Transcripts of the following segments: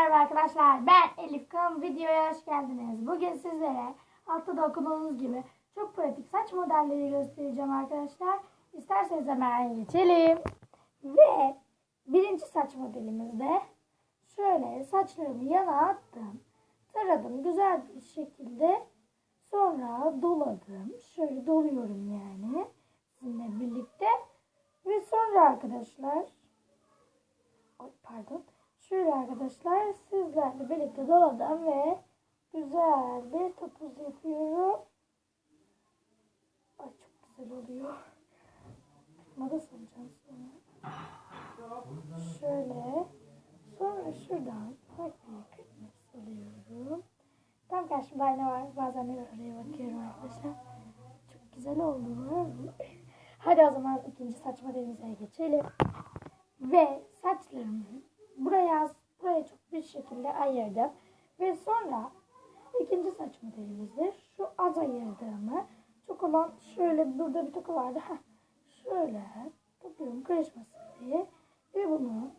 merhaba arkadaşlar. Ben Elif Kan. Videoya hoş geldiniz. Bugün sizlere altta da okuduğunuz gibi çok pratik saç modelleri göstereceğim arkadaşlar. İsterseniz hemen geçelim. Ve birinci saç modelimizde şöyle saçlarımı yana attım. Taradım güzel bir şekilde. Sonra doladım. Şöyle doluyorum yani. Sizinle birlikte. Ve sonra arkadaşlar Ay pardon. Şöyle arkadaşlar sizlerle birlikte doladım ve güzel bir topuz yapıyorum. Ay çok güzel oluyor. Tutmada sanacağım sonra. Şöyle. Sonra şuradan farklı kırmızı alıyorum. Tam karşımda ayna var. Bazen de oraya bakıyorum arkadaşlar. Çok güzel oldu? Hadi o zaman ikinci saç modelimize geçelim. Ve saçlarımı buraya buraya çok bir şekilde ayırdım. Ve sonra ikinci saç modelimizde şu az ayırdığımı çok olan şöyle burada bir toka vardı. Heh, şöyle topluyorum karışmasın diye. Ve bunu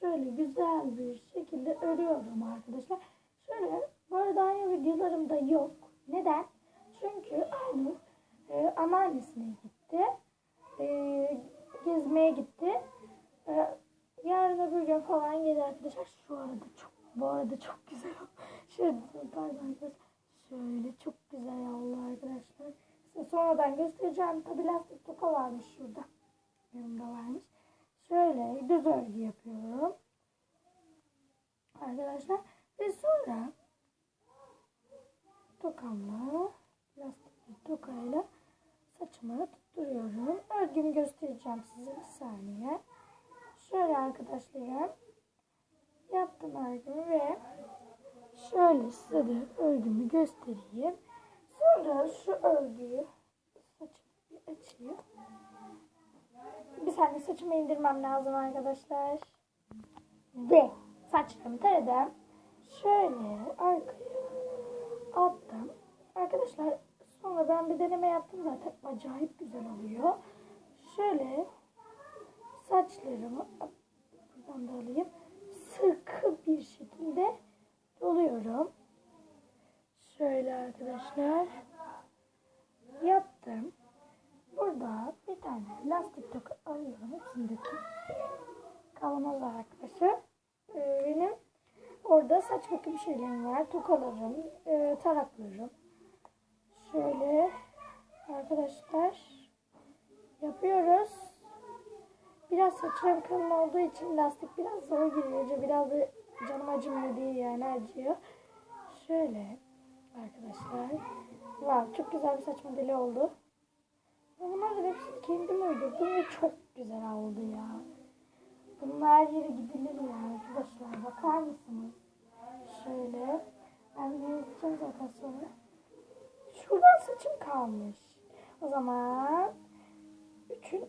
şöyle güzel bir şekilde örüyorum arkadaşlar. Şöyle bu arada aynı videolarımda yok. Neden? Çünkü aynı e, anneannesine gitti. E, gezmeye gitti. Ee, yarın öbür gün falan gelir arkadaşlar. Şu arada çok bu arada çok güzel. Şöyle pardon arkadaşlar. Şöyle çok güzel oldu arkadaşlar. Size sonradan göstereceğim. Tabi lastik toka varmış şurada. Yanımda varmış. Şöyle düz örgü yapıyorum. Arkadaşlar. Ve sonra tokamla lastik tokayla saçımı tutturuyorum. Örgümü göstereceğim size bir saniye. Şöyle arkadaşlarım yaptım örgümü ve şöyle size de örgümü göstereyim. Sonra şu örgüyü saçımı açayım. Bir saniye saçımı indirmem lazım arkadaşlar. Ve saçlarımı taradım. Şöyle arkaya attım. Arkadaşlar sonra ben bir deneme yaptım zaten acayip güzel oluyor. Şöyle saçlarımı buradan da alayım. Sıkı bir şekilde doluyorum. Şöyle arkadaşlar yaptım. Burada bir tane lastik toka alıyorum. Kavanoz var arkadaşlar. Ee, benim orada saç bakım şeylerim var. Tokalarım, e, taraklarım. Şöyle arkadaşlar yapıyoruz. Biraz saçlarım kalın olduğu için lastik biraz zor giriyor. Biraz da canım acımıyor değil yani acıyor. Şöyle arkadaşlar. Wow, çok güzel bir saç modeli oldu. Bunların hepsini kendim uydurdum ve çok güzel oldu ya. Bunlar yere gidilir ya arkadaşlar. Bakar mısınız? Şöyle. Ben gideceğim zaten sonra. Şuradan saçım kalmış. O zaman üçün,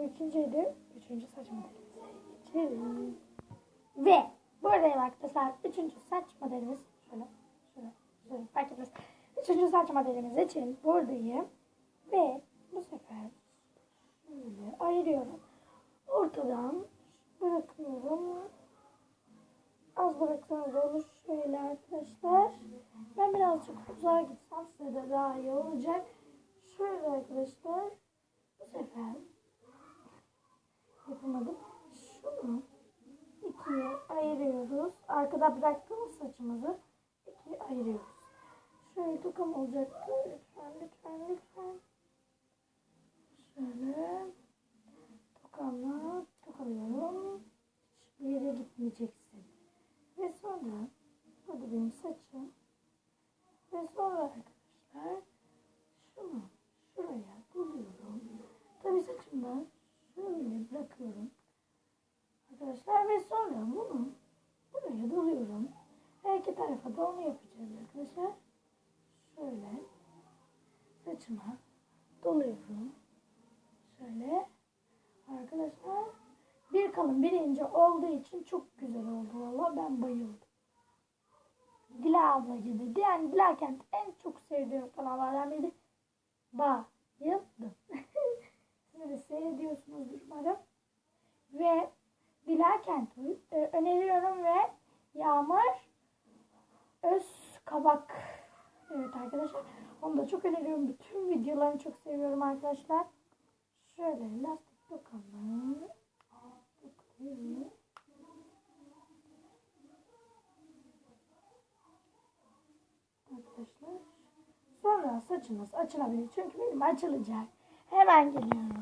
bu ikinciydi. Üçüncü saç modelimize geçelim. Ve buradayım arkadaşlar. Üçüncü saç modelimiz şöyle şöyle şöyle fark etmez. Üçüncü saç modelimiz için buradayım. Ve bu sefer şöyle ayırıyorum. Ortadan bırakıyorum. Az bıraksanız olur şöyle arkadaşlar. Ben birazcık uzağa gitsem size de daha iyi olacak. Şöyle arkadaşlar. Bu sefer yapamadım. Şunu ikiye ayırıyoruz. Arkada bıraktığımız saçımızı ikiye ayırıyoruz. Şöyle tokam olacaktı. Lütfen lütfen lütfen. Şöyle tokamla tokalıyorum. Hiçbir yere gitmeyeceksin. Ve sonra burada benim saçım. Ve sonra arkadaşlar şunu şuraya buluyorum. Tabii saçımdan şöyle bırakıyorum. Arkadaşlar ve sonra bunu buraya doluyorum. Her iki tarafa da onu yapacağız arkadaşlar. Şöyle saçıma doluyorum. Şöyle arkadaşlar bir kalın bir ince olduğu için çok güzel oldu valla ben bayıldım. Dila abla gibi. Yani Dila Kent en çok sevdiğim kanallardan biri. Bayıldım. Seyrediyorsunuzdur umarım. Ve Dila Kent'i e, öneriyorum ve Yağmur kabak. Evet arkadaşlar. Onu da çok öneriyorum. Bütün videolarını çok seviyorum arkadaşlar. Şöyle lastik. Dokuyorum. Arkadaşlar. Sonra saçınız açılabilir. Çünkü benim açılacak. Hemen geliyorum.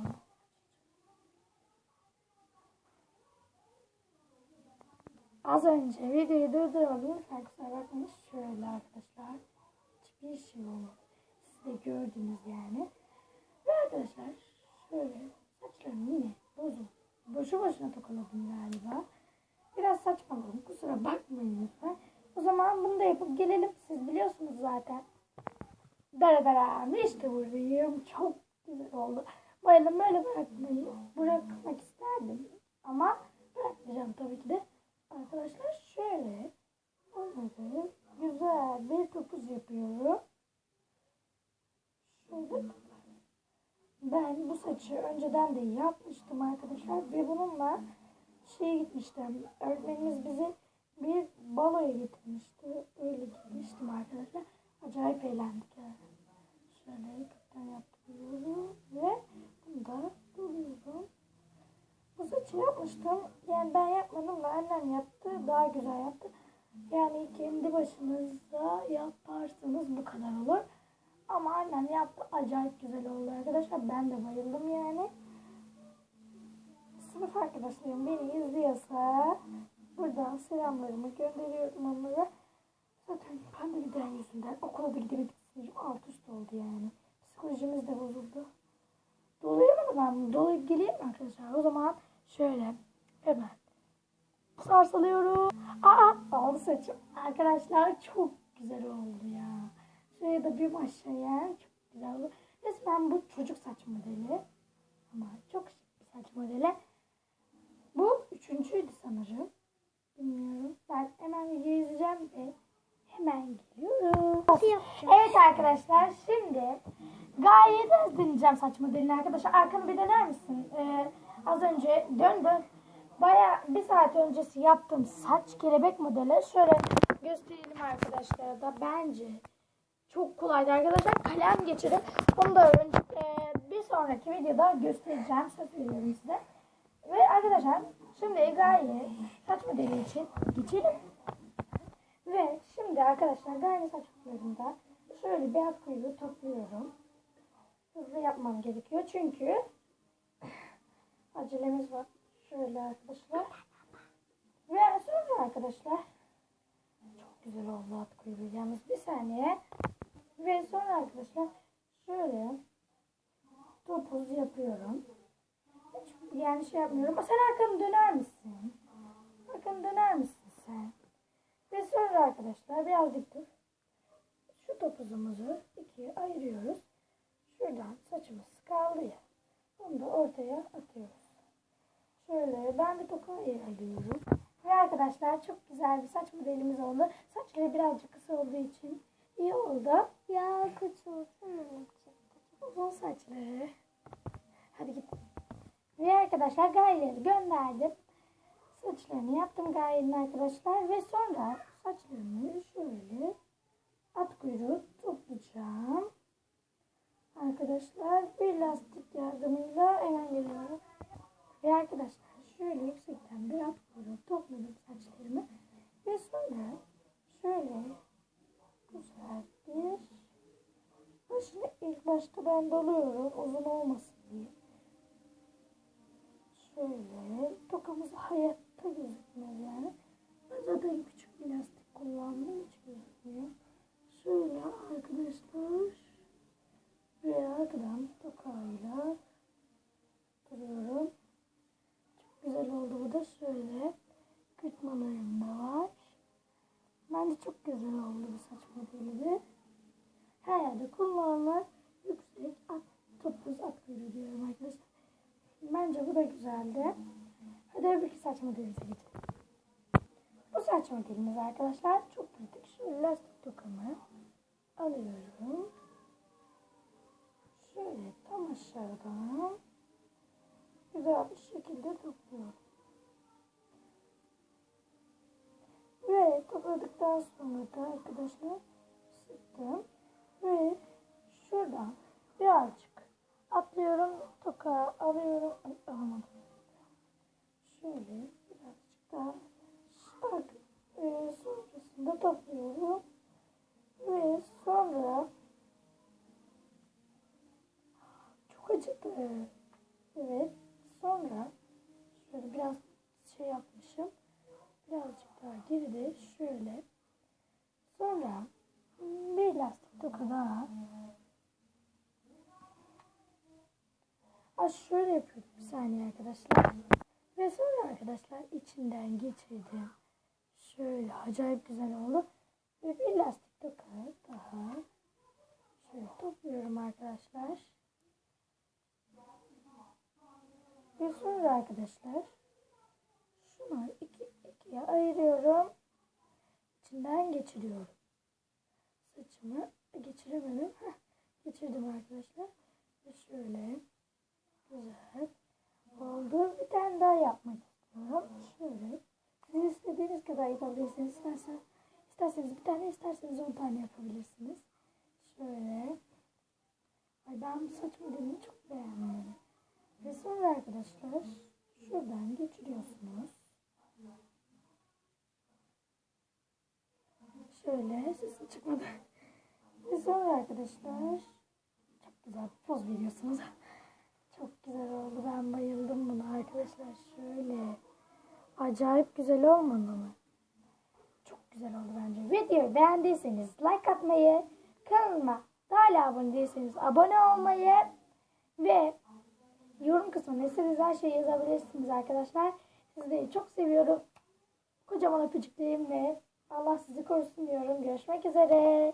Az önce videoyu durduramadım. Lütfen kusura. Şöyle arkadaşlar. Hiçbir şey olmadı. Siz de gördünüz yani. Ve arkadaşlar şöyle saçlarım yine bozuldu. Boşu boşuna tokaladım galiba. Biraz saçmaladım. Kusura bakmayın lütfen. O zaman bunu da yapıp gelelim. Siz biliyorsunuz zaten. Dara dara işte buradayım. Çok güzel oldu. Bayılım böyle bırakmayı bırakmak isterdim. Ama bırakmayacağım tabii ki de. Arkadaşlar şöyle olmadı. Güzel bir topuz yapıyorum. Şöyle ben bu saçı önceden de yapmıştım arkadaşlar ve bununla şeye gitmiştim. Öğretmenimiz bizi bir baloya getirmişti. Öyle gitmiştim arkadaşlar. Acayip eğlendik yani. Şöyle kökten yaptırıyorum ve bunu da duruyorum. Saçı yapmıştım. Yani ben yapmadım da annem yaptı. Daha güzel yaptı. Yani kendi başınıza yaparsanız bu kadar olur. Ama annem yaptı. Acayip güzel oldu arkadaşlar. Ben de bayıldım yani. Sınıf arkadaşlarım beni izliyorsa buradan selamlarımı gönderiyorum onlara. Zaten pandemiden yüzünden okula da gidemedik. Alt üst oldu yani. Psikolojimiz de bozuldu. Dolayamadım ben. Dolayıp geleyim mi arkadaşlar? O zaman şöyle hemen sarsalıyorum. Aa oldu saçım. Arkadaşlar çok güzel oldu ya. Şuraya da bir aşağıya çok güzel oldu. Resmen bu çocuk saç modeli. Ama çok şık bir saç modeli. Bu üçüncüydü sanırım. Bilmiyorum. Ben hemen videoyu izleyeceğim ve hemen geliyorum. Evet arkadaşlar şimdi gayet hızlı deneyeceğim saç modelini arkadaşlar. Arkanı bir dener misin? Ee, az önce dön dön. Baya bir saat öncesi yaptığım saç kelebek modeli. Şöyle gösterelim arkadaşlar da bence çok kolaydı arkadaşlar. Kalem geçirip onu da önce, e, bir sonraki videoda göstereceğim. Söz veriyorum size. Ve arkadaşlar şimdi gayet saç modeli için geçelim. Ve şimdi arkadaşlar gayet saç modelinde şöyle beyaz kuyruğu topluyorum. Hızlı yapmam gerekiyor çünkü acelemiz var. Şöyle arkadaşlar. Ve sonra arkadaşlar çok güzel oldu at kuyruğu. Yalnız bir saniye. Ve sonra arkadaşlar şöyle topuz yapıyorum. Hiç yani şey yapmıyorum. Sen arkanı döner misin? Arkanı döner misin sen? Ve sonra arkadaşlar birazcık dur. Şu topuzumuzu ikiye ayırıyoruz. Şuradan saçımız kaldı ya. Onu da ortaya atıyoruz. Şöyle ben bir toka ayarlıyorum. Ve arkadaşlar çok güzel bir saç modelimiz oldu. Saçları birazcık kısa olduğu için iyi oldu. Ya kötü mu? Uzun saçları. Hadi git. Ve arkadaşlar gayeleri gönderdim. Saçlarını yaptım gayenin arkadaşlar. Ve sonra saçlarımı şöyle at kuyruğu toplayacağım. Arkadaşlar bir lastik yardımıyla hemen geliyorum. Ve arkadaşlar şöyle yüksekten bir at kuyruğu topladım saçlarımı. Ve sonra şöyle güzel bir Başını ilk başta ben dalıyorum uzun olmasın diye. Şöyle tokamız hayatta gözükmez yani. Ben zaten küçük bir lastik kullandım hiç gözükmüyor. Şöyle arkadaşlar ve arkadan tokayla duruyorum. Çok güzel oldu bu da şöyle kırpmalarım da var. Bence çok güzel oldu bu saç modeli de her yerde kullanılır. Yüksek at, topuz at kuyruğu arkadaşlar. Bence bu da güzeldi. Hadi öbürki saç modelimize geçelim. Bu saç modelimiz arkadaşlar çok pratik. Şöyle lastik tokamı alıyorum. Şöyle tam aşağıdan güzel bir şekilde topluyorum. Ve topladıktan sonra da arkadaşlar yaptım. Ve şuradan birazcık atlıyorum. Toka alıyorum. Ay, alamadım. Şöyle birazcık daha şarkı e, sonrasında topluyorum. Ve sonra çok acıdı. Evet. Sonra şöyle biraz şey yapmışım. Birazcık daha geride şöyle. Sonra bir lastik toka daha. Ha şöyle yapıyordum bir saniye arkadaşlar. Ve sonra arkadaşlar içinden geçirdim. Şöyle acayip güzel oldu. Ve bir lastik toka daha. Şöyle topluyorum arkadaşlar. Ve sonra arkadaşlar şunu iki, ikiye ayırıyorum. İçinden geçiriyorum. Saçımı geçiremedim. Geçirdim arkadaşlar. Ve şöyle güzel oldu. Bir tane daha yapmak istiyorum. Şöyle. Siz istediğiniz kadar yapabilirsiniz. İsterseniz, isterseniz bir tane, isterseniz on tane yapabilirsiniz. Şöyle. Ay ben bu saç modelini çok beğendim. Ve sonra arkadaşlar şuradan geçiriyorsunuz. Şöyle sesi çıkmadı. Ve sonra arkadaşlar çok güzel poz veriyorsunuz. Çok güzel oldu. Ben bayıldım buna arkadaşlar. Şöyle. Acayip güzel olmadı mı? Çok güzel oldu bence. Videoyu beğendiyseniz like atmayı, kanalıma hala abone değilseniz abone olmayı ve yorum kısmına istediğiniz her şeyi yazabilirsiniz arkadaşlar. Sizleri çok seviyorum. Kocaman öpücükleyim ve Allah sizi korusun diyorum. Görüşmek üzere.